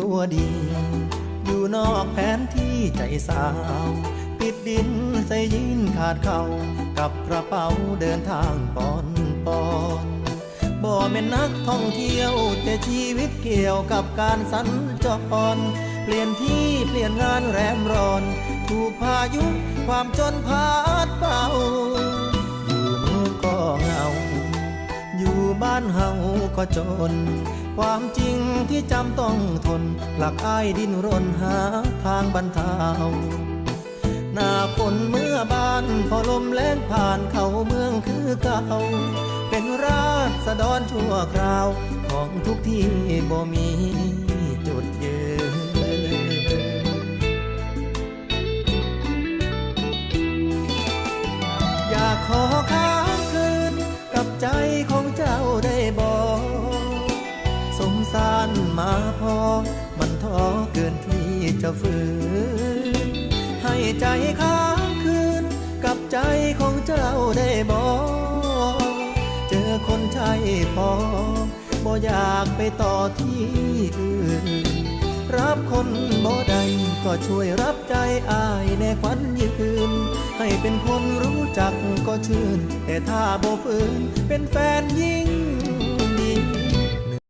ตัวดี อยู่นอกแผนที่ใจสาว ปิดดินใส่ยินขาดเขากับกระเป๋าเดินทางปอนปอนบ่แม่นนักท่องเที่ยว แต่ชีวิตเกี่ยวกับการสัญจรเปลี่ยนที่เปลี่ยนงานแรมร้อน ถูกพายุความจนพาดเป่า อยู่เมืองก็เหงา อยู่บ้านเฮาก็จน ความจริงที่จำต้องทน หลักอ้ายดิ้นรนหาทางบรรเทาหน้าฝนเมื่อบานพอลมแรงผ่านเข้าเมืองคือเก่าเป็นราษฎรชั่วคราวของทุกที่บ่มีจุดยืนอยากขอค้าารมาพอ มันท้อเกินที่จะฝืน ให้ใจค้างคืน กับใจของเจ้าได้บอกเจอคนใช่พอบ่อยากไปต่อที่อื่น รับคนบ่ใดก็ช่วยรับใจอายแน่ควันยืน ให้เป็นคนรู้จักก็ชื่น แต่ถ้าบ่ฝืนเป็นแฟนยิ่ง